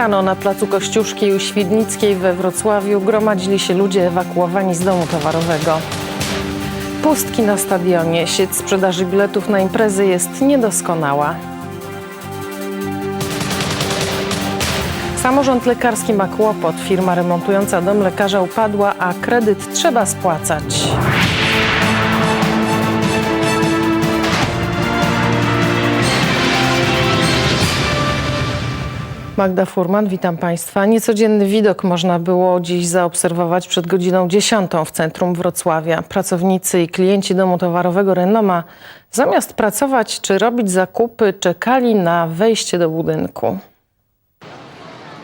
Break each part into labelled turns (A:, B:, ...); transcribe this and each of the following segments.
A: Rano na placu Kościuszki u Świdnickiej we Wrocławiu gromadzili się ludzie ewakuowani z domu towarowego. Pustki na stadionie, sieć sprzedaży biletów na imprezy jest niedoskonała. Samorząd lekarski ma kłopot, firma remontująca dom lekarza upadła, a kredyt trzeba spłacać. Magda Furman, witam Państwa. Niecodzienny widok można było dziś zaobserwować przed godziną 10 w centrum Wrocławia. Pracownicy i klienci domu towarowego Renoma zamiast pracować czy robić zakupy, czekali na wejście do budynku.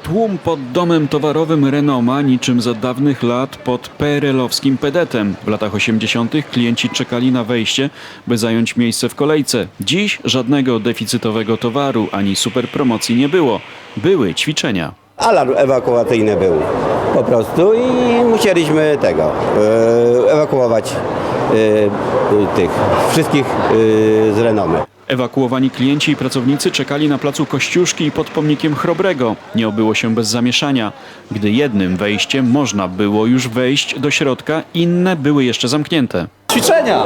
B: Tłum pod domem towarowym Renoma, niczym za dawnych lat pod PRL-owskim pedetem. W latach 80. klienci czekali na wejście, by zająć miejsce w kolejce. Dziś żadnego deficytowego towaru ani superpromocji nie było. Były ćwiczenia.
C: Alarm ewakuacyjny był po prostu i musieliśmy tego e, ewakuować e, tych wszystkich e, z renomy.
B: Ewakuowani klienci i pracownicy czekali na placu Kościuszki pod pomnikiem Chrobrego. Nie obyło się bez zamieszania. Gdy jednym wejściem można było już wejść do środka, inne były jeszcze zamknięte.
D: ćwiczenia.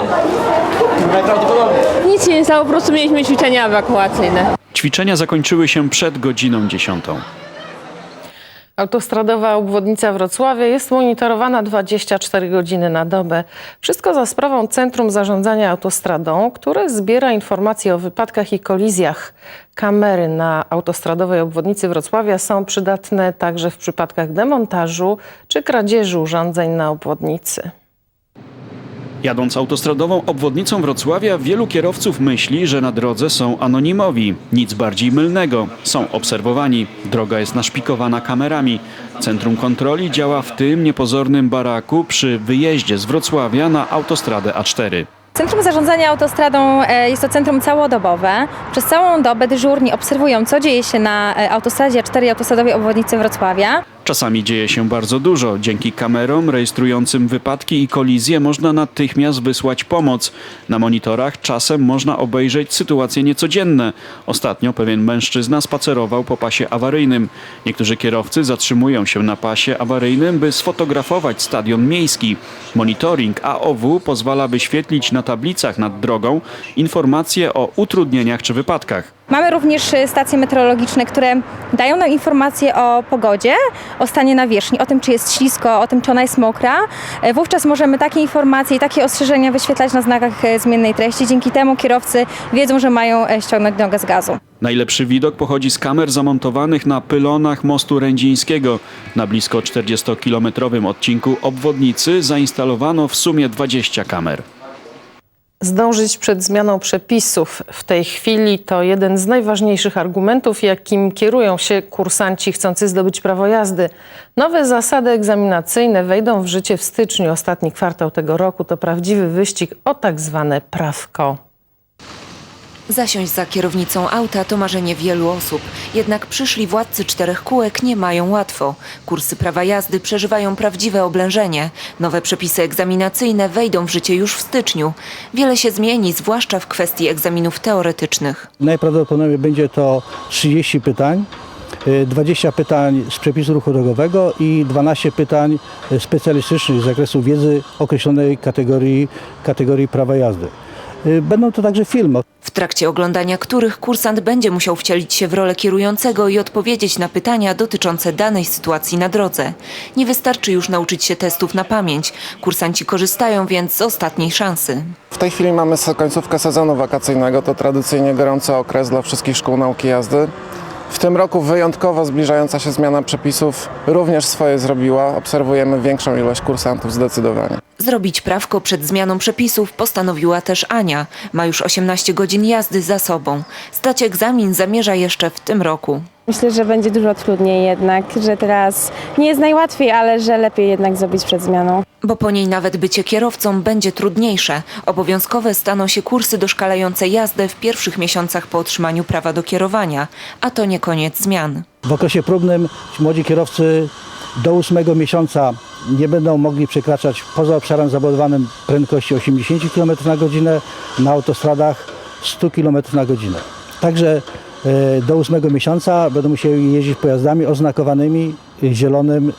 D: Najprawdopodobniej.
E: Nic się nie stało, po prostu mieliśmy ćwiczenia ewakuacyjne.
B: Ćwiczenia zakończyły się przed godziną 10.
A: Autostradowa obwodnica Wrocławia jest monitorowana 24 godziny na dobę. Wszystko za sprawą Centrum Zarządzania Autostradą, które zbiera informacje o wypadkach i kolizjach. Kamery na autostradowej obwodnicy Wrocławia są przydatne także w przypadkach demontażu czy kradzieży urządzeń na obwodnicy.
B: Jadąc autostradową obwodnicą Wrocławia, wielu kierowców myśli, że na drodze są anonimowi. Nic bardziej mylnego. Są obserwowani. Droga jest naszpikowana kamerami. Centrum kontroli działa w tym niepozornym baraku przy wyjeździe z Wrocławia na autostradę A4.
F: Centrum Zarządzania Autostradą e, jest to centrum całodobowe. Przez całą dobę dyżurni obserwują, co dzieje się na e, autostradzie 4 autostradowej obwodnicy Wrocławia.
B: Czasami dzieje się bardzo dużo. Dzięki kamerom rejestrującym wypadki i kolizje można natychmiast wysłać pomoc. Na monitorach czasem można obejrzeć sytuacje niecodzienne. Ostatnio pewien mężczyzna spacerował po pasie awaryjnym. Niektórzy kierowcy zatrzymują się na pasie awaryjnym, by sfotografować stadion miejski. Monitoring AOW pozwala wyświetlić na tablicach nad drogą informacje o utrudnieniach czy wypadkach.
F: Mamy również e, stacje meteorologiczne, które dają nam informacje o pogodzie, o stanie nawierzchni, o tym, czy jest ślisko, o tym, czy ona jest mokra. E, Wówczas możemy takie informacje i takie ostrzeżenia wyświetlać na znakach e, zmiennej treści. Dzięki temu kierowcy wiedzą, że mają ściągnąć nogę z gazu.
B: Najlepszy widok pochodzi z kamer zamontowanych na pylonach mostu rędzińskiego. Na blisko 40-kilometrowym odcinku obwodnicy zainstalowano w sumie 20 kamer.
A: Zdążyć przed zmianą przepisów w tej chwili to jeden z najważniejszych argumentów, jakim kierują się kursanci chcący zdobyć prawo jazdy. Nowe zasady egzaminacyjne wejdą w życie w styczniu. Ostatni kwartał tego roku to prawdziwy wyścig o tak zwane prawko.
G: Zasiąść za kierownicą auta to marzenie wielu osób. Jednak przyszli władcy czterech kółek nie mają łatwo. Kursy prawa jazdy przeżywają prawdziwe oblężenie. Nowe przepisy egzaminacyjne wejdą w życie już w styczniu. Wiele się zmieni, zwłaszcza w kwestii egzaminów teoretycznych.
D: Najprawdopodobniej będzie to 30 pytań, y, 20 pytań z przepisu ruchu drogowego i 12 pytań y, specjalistycznych z zakresu wiedzy określonej kategorii, kategorii prawa jazdy. Y, Będą to także filmy.
G: Trakcie oglądania których kursant będzie musiał wcielić się w rolę kierującego i odpowiedzieć na pytania dotyczące danej sytuacji na drodze. Nie wystarczy już nauczyć się testów na pamięć. Kursanci korzystają więc z ostatniej szansy.
H: W tej chwili mamy końcówkę sezonu wakacyjnego, to tradycyjnie gorący okres dla wszystkich szkół nauki jazdy. W tym roku wyjątkowo zbliżająca się zmiana przepisów również swoje zrobiła. Obserwujemy większą ilość kursantów zdecydowanie.
G: Zrobić prawko przed zmianą przepisów postanowiła też Ania. Ma już 18 godzin jazdy za sobą. Zdać egzamin zamierza jeszcze w tym roku.
I: Myślę, że będzie dużo trudniej jednak, że teraz nie jest najłatwiej, ale że lepiej jednak zrobić przed zmianą.
G: Bo po niej nawet bycie kierowcą będzie trudniejsze. Obowiązkowe staną się kursy doszkalające jazdę w pierwszych miesiącach po otrzymaniu prawa do kierowania, a to nie koniec zmian.
D: W okresie próbnym młodzi kierowcy do 8 miesiąca nie będą mogli przekraczać poza obszarem zabudowanym prędkości 80 km na godzinę, na autostradach 100 km na godzinę. Także do ósmego miesiąca będą musieli jeździć pojazdami oznakowanymi zielonym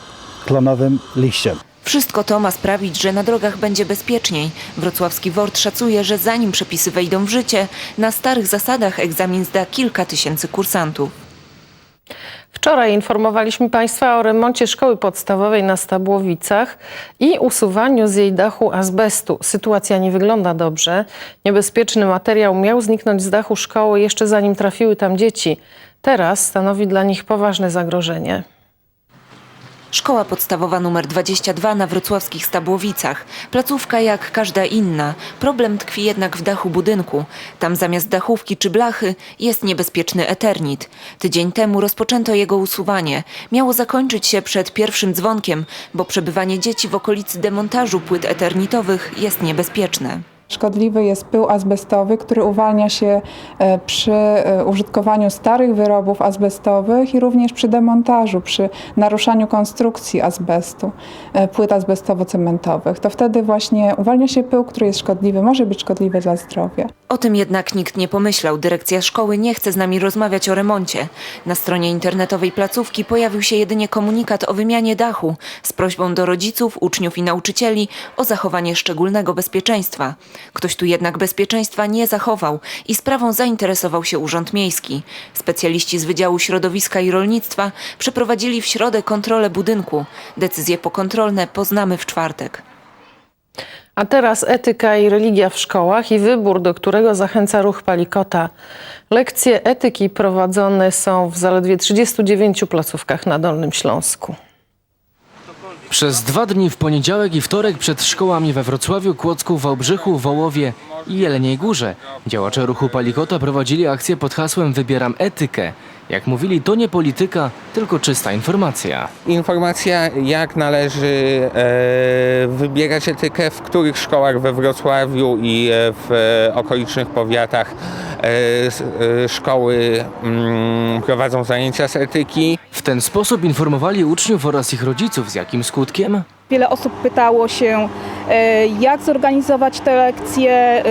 D: klonowym liściem.
G: Wszystko to ma sprawić, że na drogach będzie bezpieczniej. Wrocławski WORD szacuje, że zanim przepisy wejdą w życie, na starych zasadach egzamin zda kilka tysięcy kursantów.
A: Wczoraj informowaliśmy Państwa o remoncie szkoły podstawowej na Stabłowicach i usuwaniu z jej dachu azbestu. Sytuacja nie wygląda dobrze. Niebezpieczny materiał miał zniknąć z dachu szkoły jeszcze zanim trafiły tam dzieci. Teraz stanowi dla nich poważne zagrożenie.
G: Szkoła podstawowa numer 22 na wrocławskich Stabłowicach. Placówka jak każda inna. Problem tkwi jednak w dachu budynku. Tam zamiast dachówki czy blachy jest niebezpieczny eternit. Tydzień temu rozpoczęto jego usuwanie. Miało zakończyć się przed pierwszym dzwonkiem, bo przebywanie dzieci w okolicy demontażu płyt eternitowych jest niebezpieczne.
J: Szkodliwy jest pył azbestowy, który uwalnia się e, przy e, użytkowaniu starych wyrobów azbestowych i również przy demontażu, przy naruszaniu konstrukcji azbestu, e, płyt azbestowo-cementowych. To wtedy właśnie uwalnia się pył, który jest szkodliwy, może być szkodliwy dla zdrowia.
G: O tym jednak nikt nie pomyślał. Dyrekcja szkoły nie chce z nami rozmawiać o remoncie. Na stronie internetowej placówki pojawił się jedynie komunikat o wymianie dachu z prośbą do rodziców, uczniów i nauczycieli o zachowanie szczególnego bezpieczeństwa. Ktoś tu jednak bezpieczeństwa nie zachował i sprawą zainteresował się Urząd Miejski. Specjaliści z Wydziału Środowiska i Rolnictwa przeprowadzili w środę kontrolę budynku. Decyzje pokontrolne poznamy w czwartek.
A: A teraz etyka i religia w szkołach i wybór, do którego zachęca ruch Palikota. Lekcje etyki prowadzone są w zaledwie 39 placówkach na Dolnym Śląsku.
K: Przez dwa dni w poniedziałek i wtorek przed szkołami we Wrocławiu, Kłodzku, Wałbrzychu, Wołowie i Jeleniej Górze działacze ruchu Palikota prowadzili akcję pod hasłem Wybieram etykę. Jak mówili, to nie polityka, tylko czysta informacja.
L: Informacja, jak należy e, wybierać etykę, w których szkołach we Wrocławiu i e, w e, okolicznych powiatach e, e, szkoły mm, prowadzą zajęcia z etyki.
K: W ten sposób informowali uczniów oraz ich rodziców, z jakim skutkiem?
M: Wiele osób pytało się, e, jak zorganizować te lekcje. E,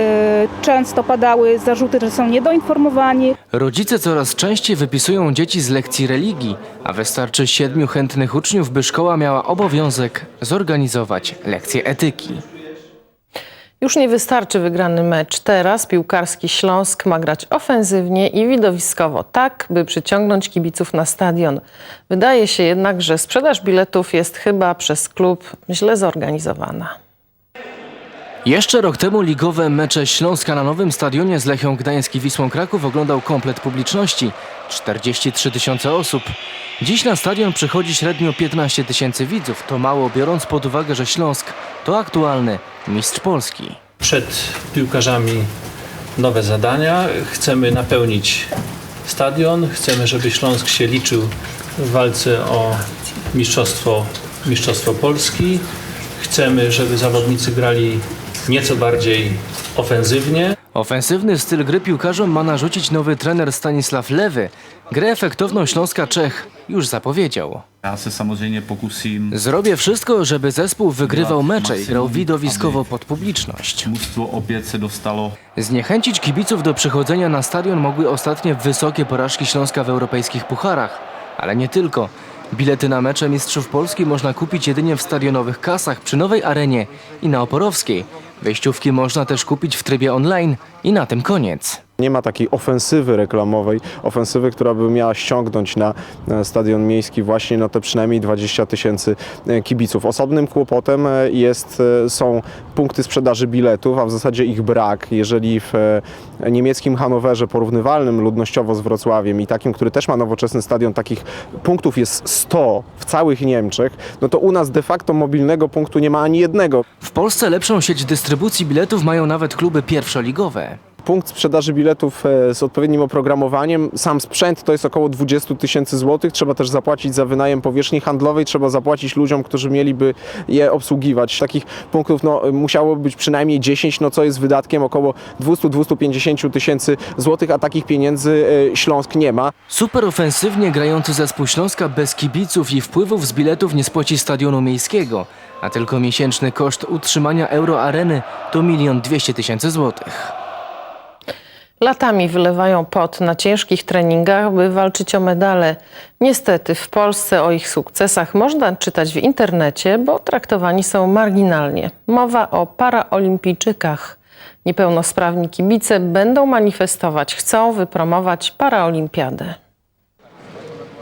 M: Często padały zarzuty, że są niedoinformowani.
K: Rodzice coraz częściej wypisują dzieci z lekcji religii, a wystarczy siedmiu chętnych uczniów, by szkoła miała obowiązek zorganizować lekcję etyki.
A: Już nie wystarczy wygrany mecz. Teraz piłkarski Śląsk ma grać ofensywnie i widowiskowo, tak by przyciągnąć kibiców na stadion. Wydaje się jednak, że sprzedaż biletów jest chyba przez klub źle zorganizowana.
K: Jeszcze rok temu ligowe mecze Śląska na nowym stadionie z Lechią Gdańsk i Wisłą Kraków oglądał komplet publiczności 43 tysiące osób. Dziś na stadion przychodzi średnio 15 tysięcy widzów. To mało biorąc pod uwagę, że Śląsk to aktualny mistrz Polski.
N: przed piłkarzami nowe zadania. Chcemy napełnić stadion, chcemy, żeby Śląsk się liczył w walce o mistrzostwo, mistrzostwo Polski. Chcemy, żeby zawodnicy grali nieco bardziej ofensywnie.
K: Ofensywny styl gry piłkarzom ma narzucić nowy trener Stanisław Lewy. Grę efektowną Śląska Czech już zapowiedział. Zrobię wszystko, żeby zespół wygrywał mecze i grał widowiskowo pod publiczność. Zniechęcić kibiców do przychodzenia na stadion mogły ostatnie wysokie porażki Śląska w europejskich pucharach. Ale nie tylko. Bilety na mecze Mistrzów Polski można kupić jedynie w stadionowych kasach przy Nowej Arenie i na Oporowskiej. Wejściówki można też kupić w trybie online i na tym koniec.
O: Nie ma takiej ofensywy reklamowej, ofensywy, która by miała ściągnąć na stadion miejski właśnie no te przynajmniej 20 tysięcy e, kibiców. Osobnym kłopotem e, jest, e, są punkty sprzedaży biletów, a w zasadzie ich brak. Jeżeli w niemieckim Hanowerze, porównywalnym ludnościowo z Wrocławiem i takim, który też ma nowoczesny stadion, takich punktów jest 100 w całych Niemczech, no to u nas de facto mobilnego punktu nie ma ani jednego.
K: W Polsce lepszą sieć dystrybucji biletów mają nawet kluby pierwszoligowe.
O: Punkt sprzedaży biletów e, z odpowiednim oprogramowaniem. Sam sprzęt to jest około 20 tysięcy złotych. Trzeba też zapłacić za wynajem powierzchni handlowej, trzeba zapłacić ludziom, którzy mieliby je obsługiwać. Takich punktów no, musiało być przynajmniej 10, no, co jest wydatkiem około 200-250 tysięcy złotych, a takich pieniędzy e, Śląsk nie ma.
K: Super ofensywnie grający zespół Śląska bez kibiców i wpływów z biletów nie spłaci stadionu miejskiego, a tylko miesięczny koszt utrzymania Euroareny to milion dwieście tysięcy złotych.
A: Latami wylewają pot na ciężkich treningach, by walczyć o medale. Niestety w Polsce o ich sukcesach można czytać w internecie, bo traktowani są marginalnie. Mowa o paraolimpijczykach. Niepełnosprawni kibice będą manifestować, chcą wypromować paraolimpiadę.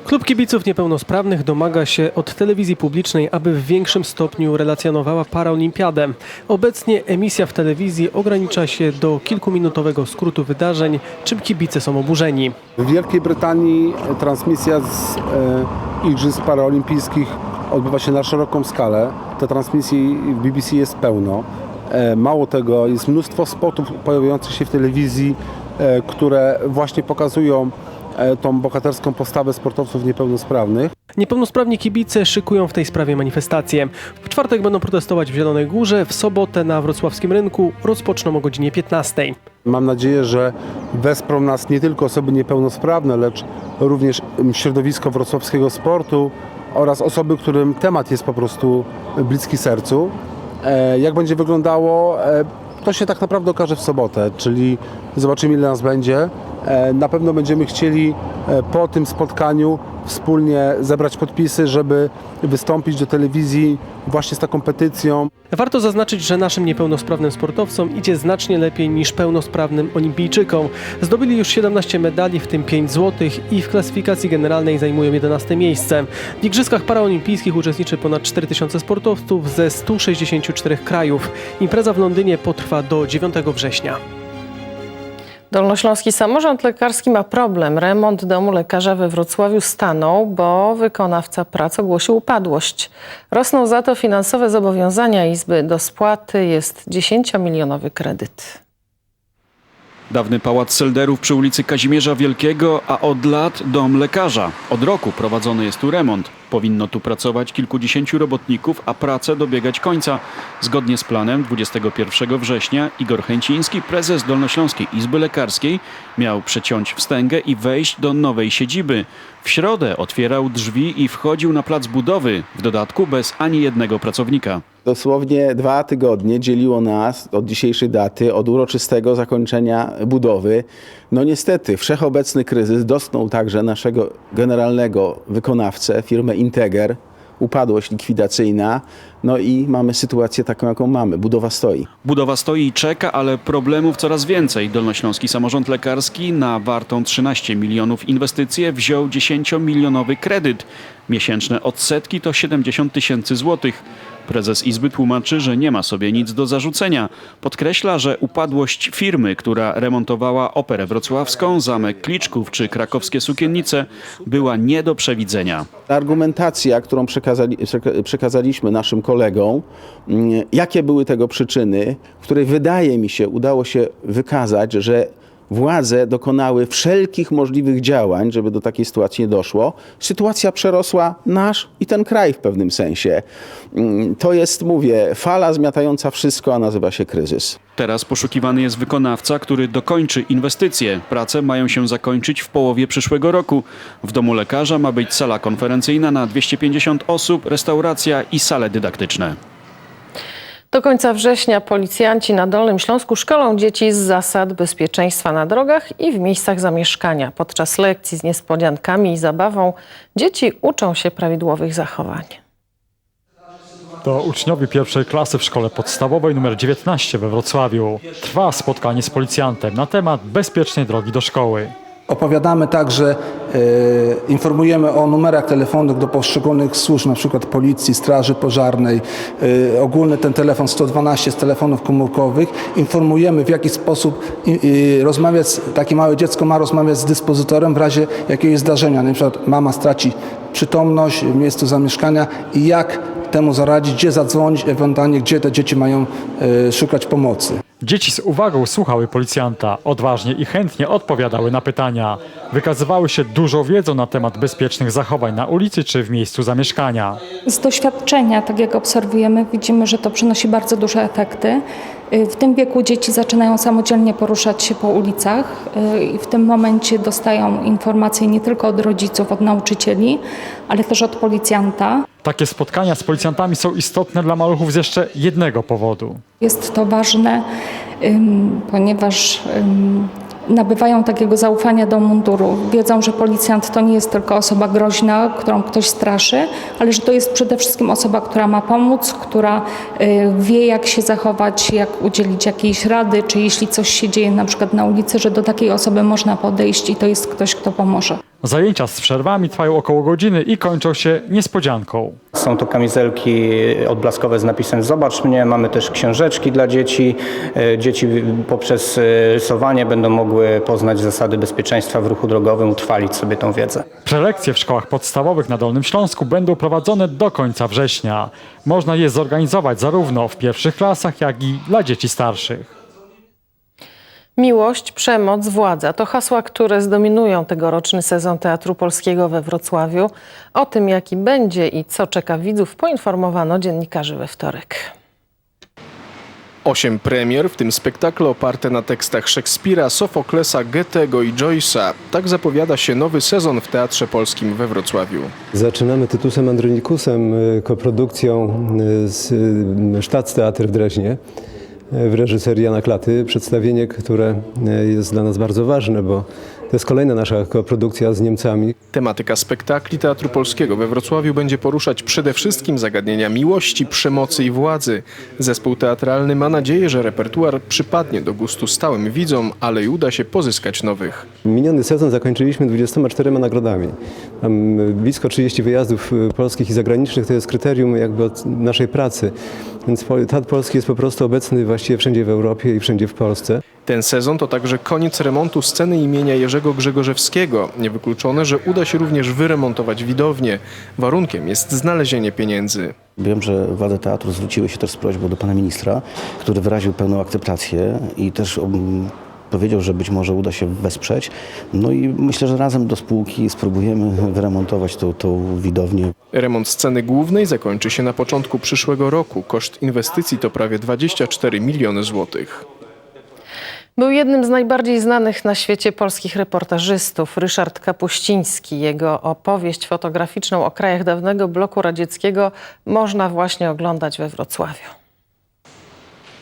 P: Klub kibiców niepełnosprawnych domaga się od telewizji publicznej, aby w większym stopniu relacjonowała paraolimpiadę. Obecnie emisja w telewizji ogranicza się do kilkuminutowego skrótu wydarzeń, czym kibice są oburzeni.
Q: W Wielkiej Brytanii transmisja z e, Igrzysk Paraolimpijskich odbywa się na szeroką skalę. Te transmisji w BBC jest pełno. E, mało tego, jest mnóstwo spotów pojawiających się w telewizji, e, które właśnie pokazują tą bohaterską postawę sportowców niepełnosprawnych.
P: Niepełnosprawni kibice szykują w tej sprawie manifestacje. W czwartek będą protestować w Zielonej Górze, w sobotę na wrocławskim rynku rozpoczną o godzinie 15.
Q: Mam nadzieję, że wesprą nas nie tylko osoby niepełnosprawne, lecz również środowisko wrocławskiego sportu oraz osoby, którym temat jest po prostu bliski sercu. E, Jak będzie wyglądało, e, to się tak naprawdę okaże w sobotę, czyli zobaczymy ile nas będzie. E, Na pewno będziemy chcieli e, po tym spotkaniu wspólnie zebrać podpisy, żeby wystąpić do telewizji właśnie z taką petycją.
P: Warto zaznaczyć, że naszym niepełnosprawnym sportowcom idzie znacznie lepiej niż pełnosprawnym olimpijczykom. Zdobyli już 17 medali, w tym 5 złotych i w klasyfikacji generalnej zajmują 11 miejsce. W Igrzyskach Paraolimpijskich uczestniczy ponad 4000 sportowców ze 164 krajów. Impreza w Londynie potrwa do 9 września.
A: Dolnośląski Samorząd Lekarski ma problem. Remont domu lekarza we Wrocławiu stanął, bo wykonawca prac ogłosił upadłość. Rosną za to finansowe zobowiązania Izby. Do spłaty jest 10-milionowy kredyt.
B: Dawny pałac Selderów przy ulicy Kazimierza Wielkiego, a od lat dom lekarza. Od roku prowadzony jest tu remont. Powinno tu pracować kilkudziesięciu robotników, a prace dobiegać końca. Zgodnie z planem 21 września Igor Chęciński, prezes Dolnośląskiej Izby Lekarskiej, miał przeciąć wstęgę i wejść do nowej siedziby. W środę otwierał drzwi i wchodził na plac budowy, w dodatku bez ani jednego pracownika.
R: Dosłownie dwa tygodnie dzieliło nas od dzisiejszej daty, od uroczystego zakończenia budowy. No niestety, wszechobecny kryzys dotknął także naszego generalnego wykonawcę, firmę Integer, upadłość likwidacyjna, no i mamy sytuację taką, jaką mamy. Budowa stoi.
B: Budowa stoi i czeka, ale problemów coraz więcej. Dolnośląski Samorząd Lekarski na wartą 13 milionów inwestycję wziął 10-milionowy kredyt. Miesięczne odsetki to 70 tysięcy złotych. Prezes Izby tłumaczy, że nie ma sobie nic do zarzucenia. Podkreśla, że upadłość firmy, która remontowała Operę Wrocławską, Zamek Kliczków czy krakowskie Sukiennice była nie do przewidzenia.
R: Argumentacja, którą przekazali, przeka- przekazaliśmy naszym kolegom, mm, jakie były tego przyczyny, której wydaje mi się udało się wykazać, że władze dokonały wszelkich możliwych działań, żeby do takiej sytuacji nie doszło. Sytuacja przerosła nasz i ten kraj w pewnym sensie. Mm, To jest, mówię, fala zmiatająca wszystko, a nazywa się kryzys.
B: Teraz poszukiwany jest wykonawca, który dokończy inwestycje. Prace mają się zakończyć w połowie przyszłego roku. W domu lekarza ma być sala konferencyjna na 250 osób, restauracja i sale dydaktyczne.
A: Do końca września policjanci na Dolnym Śląsku szkolą dzieci z zasad bezpieczeństwa na drogach i w miejscach zamieszkania. Podczas lekcji z niespodziankami i zabawą dzieci uczą się prawidłowych zachowań.
S: To uczniowie pierwszej klasy w szkole podstawowej nr 19 we Wrocławiu. Trwa spotkanie z policjantem na temat bezpiecznej drogi do szkoły.
T: Opowiadamy także, e, informujemy o numerach telefonów do poszczególnych służb, przykład policji, straży pożarnej. E, ogólny ten telefon 112 z telefonów komórkowych. Informujemy w jaki sposób rozmawiać, takie małe dziecko ma rozmawiać z dyspozytorem w razie jakiegoś zdarzenia. Przykład mama straci przytomność w miejscu zamieszkania i jak temu zaradzić, gdzie zadzwonić, ewentualnie gdzie te dzieci mają e, szukać pomocy.
S: Dzieci z uwagą słuchały policjanta, odważnie i chętnie odpowiadały na pytania. Wykazywały się dużą wiedzą na temat bezpiecznych zachowań na ulicy czy w miejscu zamieszkania.
U: Z doświadczenia, tak jak obserwujemy, widzimy, że to przynosi bardzo duże efekty. Y, W tym wieku dzieci zaczynają samodzielnie poruszać się po ulicach y, i w tym momencie dostają informacje nie tylko od rodziców, od nauczycieli, ale też od policjanta.
S: Takie spotkania z policjantami są istotne dla maluchów z jeszcze jednego powodu.
U: Jest to ważne, ponieważ nabywają takiego zaufania do munduru. Wiedzą, że policjant to nie jest tylko osoba groźna, którą ktoś straszy, ale że to jest przede wszystkim osoba, która ma pomóc, która y, wie, jak się zachować, jak udzielić jakiejś rady, czy jeśli coś się dzieje na przykład na ulicy, że do takiej osoby można podejść i to jest ktoś, kto pomoże.
S: Zajęcia z przerwami trwają około godziny i kończą się niespodzianką.
V: Są to kamizelki odblaskowe z napisem Zobacz mnie, mamy też książeczki dla dzieci. E, Dzieci poprzez e, rysowanie będą mogły poznać zasady bezpieczeństwa w ruchu drogowym, utrwalić sobie tą wiedzę.
S: Prelekcje w szkołach podstawowych na Dolnym Śląsku będą prowadzone do końca września. Można je zorganizować zarówno w pierwszych klasach, jak i dla dzieci starszych.
A: Miłość, przemoc, władza to hasła, które zdominują tegoroczny sezon Teatru Polskiego we Wrocławiu. O tym, jaki będzie i co czeka widzów, poinformowano dziennikarzy we wtorek.
W: Osiem premier, w tym spektakle oparte na tekstach Szekspira, Sofoklesa, Goethego i Joyce'a. Tak zapowiada się nowy sezon w Teatrze Polskim we Wrocławiu.
P: Zaczynamy Tytusem Andronikusem, y, koprodukcją y, z y, Staatstheater w Dreźnie w reżyserii Jana Klaty. Przedstawienie, które y, jest dla nas bardzo ważne, bo to jest kolejna nasza koprodukcja z Niemcami.
W: Tematyka spektakli Teatru Polskiego we Wrocławiu będzie poruszać przede wszystkim zagadnienia miłości, przemocy i władzy. Zespół teatralny ma nadzieję, że repertuar przypadnie do gustu stałym widzom, ale i uda się pozyskać nowych.
P: Miniony sezon zakończyliśmy 24 nagrodami. Tam y, blisko 30 wyjazdów y, polskich i zagranicznych to jest kryterium jakby od naszej pracy. Więc Teatr Polski jest po prostu obecny właściwie wszędzie w Europie i wszędzie w Polsce.
W: Ten sezon to także koniec remontu sceny imienia Jerzego Grzegorzewskiego. Niewykluczone, że uda się również wyremontować widownię. Warunkiem jest znalezienie pieniędzy.
O: Wiem, że władze teatru zwróciły się też z prośbą do pana ministra, który wyraził pełną akceptację i też um, powiedział, że być może uda się wesprzeć. No i myślę, że razem do spółki spróbujemy wyremontować tą, tą widownię.
W: Remont sceny głównej zakończy się na początku przyszłego roku. Koszt inwestycji to prawie 24 miliony złotych.
A: Był jednym z najbardziej znanych na świecie polskich reportażystów Ryszard Kapuściński. Jego opowieść fotograficzną o krajach dawnego bloku radzieckiego można właśnie oglądać we Wrocławiu.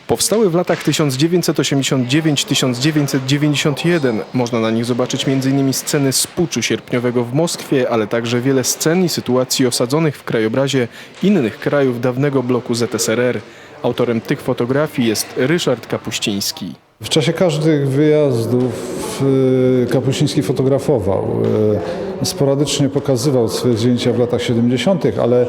W: Powstały w latach 1999-1991. Można na nich zobaczyć m.in. sceny z puczu sierpniowego w Moskwie, ale także wiele scen i sytuacji osadzonych w krajobrazie innych krajów dawnego bloku ZSRR. Autorem tych fotografii jest Ryszard Kapuściński.
X: W czasie każdych wyjazdów y, Kapuściński fotografował. Y, Sporadycznie pokazywał swoje zdjęcia w latach 70., ale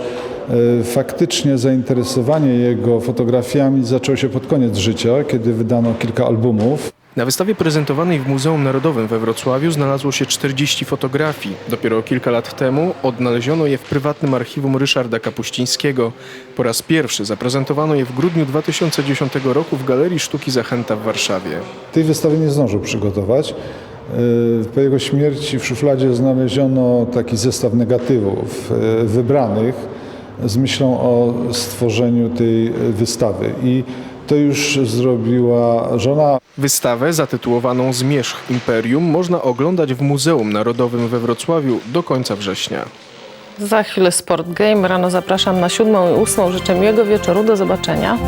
X: y, faktycznie zainteresowanie jego fotografiami zaczęło się pod koniec życia, kiedy wydano kilka albumów.
W: Na wystawie prezentowanej w Muzeum Narodowym we Wrocławiu znalazło się 40 fotografii. Dopiero kilka lat temu odnaleziono je w prywatnym archiwum Ryszarda Kapuścińskiego. Po raz pierwszy zaprezentowano je w grudniu 2010 roku w Galerii Sztuki Zachęta w Warszawie.
X: Tej wystawy nie zdążył przygotować. Y, Po jego śmierci w szufladzie znaleziono taki zestaw negatywów y, wybranych z myślą o stworzeniu tej wystawy. I to już zrobiła żona.
W: Wystawę zatytułowaną Zmierzch Imperium można oglądać w Muzeum Narodowym we Wrocławiu do końca września.
A: Za chwilę Sport Game. Rano zapraszam na siódmą i ósmą. Życzę miłego wieczoru. Do zobaczenia.